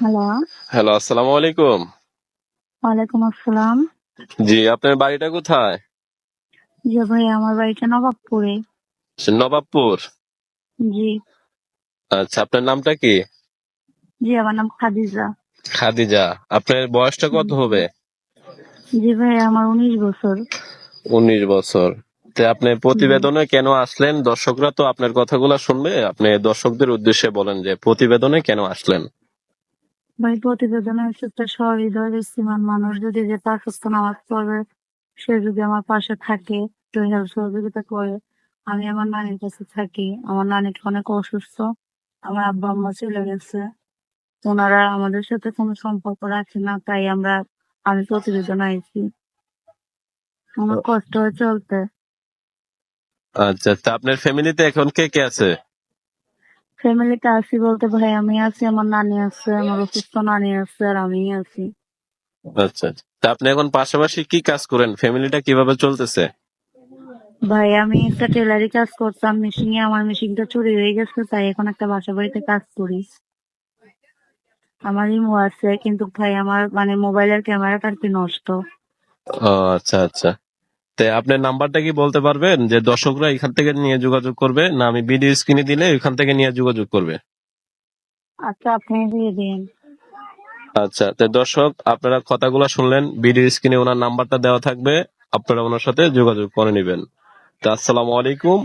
Hello. Hello আসসালামু আলাইকুম। ওয়ালাইকুম আসসালাম। জি আপনার বাড়িটা কোথায়? জি ভাই আমার বাড়িটা নবাবপুরে। নবাবপুর? জি। আচ্ছা আপনার নামটা কি? জি আমার নাম খাদিজা। খাদিজা আপনার বয়সটা কত হবে? জি ভাই আমার উনিশ বছর। উনিশ বছর। তো আপনি প্রতিবেদনে কেন আসলেন? দর্শকরা তো আপনার কথাগুলো শুনবে। আপনি দর্শকদের উদ্দেশ্যে বলেন যে প্রতিবেদনে কেন আসলেন? ভাই, প্রতিবেদনে হচ্ছে একটা সহৃদয় বেশিমান মানুষ যদি যে পাকিস্তান নামাজ পড়বে সে যদি আমার পাশে থাকে সহযোগিতা করে। আমি আমার নানির কাছে থাকি। আমার নানিটা অনেক অসুস্থ। আমার আব্বা আম্মা চলে গেছে। ওনারা আমাদের সাথে কোনো সম্পর্ক রাখে না, তাই আমরা, আমি প্রতিবেদন আইছি। আমার কষ্ট হয় চলতে। আচ্ছা তা আপনার ফ্যামিলিতে এখন কে কে আছে? ফ্যামিলিতে আছি বলতে ভাই আমি আছি আমার নানি আছে আমার অসুস্থ নানি আছে আর আমি আছি। আচ্ছা। তা আপনি এখন পাশাপাশি কি কাজ করেন? ফ্যামিলিটা কীভাবে চলতেছে? ভাই আমি একটা টেলারি কাজ করতাম মেশিনে আমার মেশিনটা চুরি হয়ে গেছে তাই এখন একটা বাসা বাড়িতে কাজ করি। আমার ইমো আছে কিন্তু ভাই আমার মানে মোবাইলের ক্যামেরাটা আর কি নষ্ট। ও আচ্ছা আচ্ছা। তে আপনার নাম্বারটা কি বলতে পারবেন? যে দর্শকরা এখান থেকে নিয়ে যোগাযোগ করবে না আমি ভিডিও স্ক্রিনে দিলে এখান থেকে নিয়ে যোগাযোগ করবে? আচ্ছা আপনি দিয়ে দিন। আচ্ছা তো দর্শক আপনারা কথাগুলো শুনলেন ভিডিও স্ক্রিনে ওনার নাম্বারটা দেওয়া থাকবে আপনারা ওনার সাথে যোগাযোগ করে নেবেন। তো আসসালামু আলাইকুম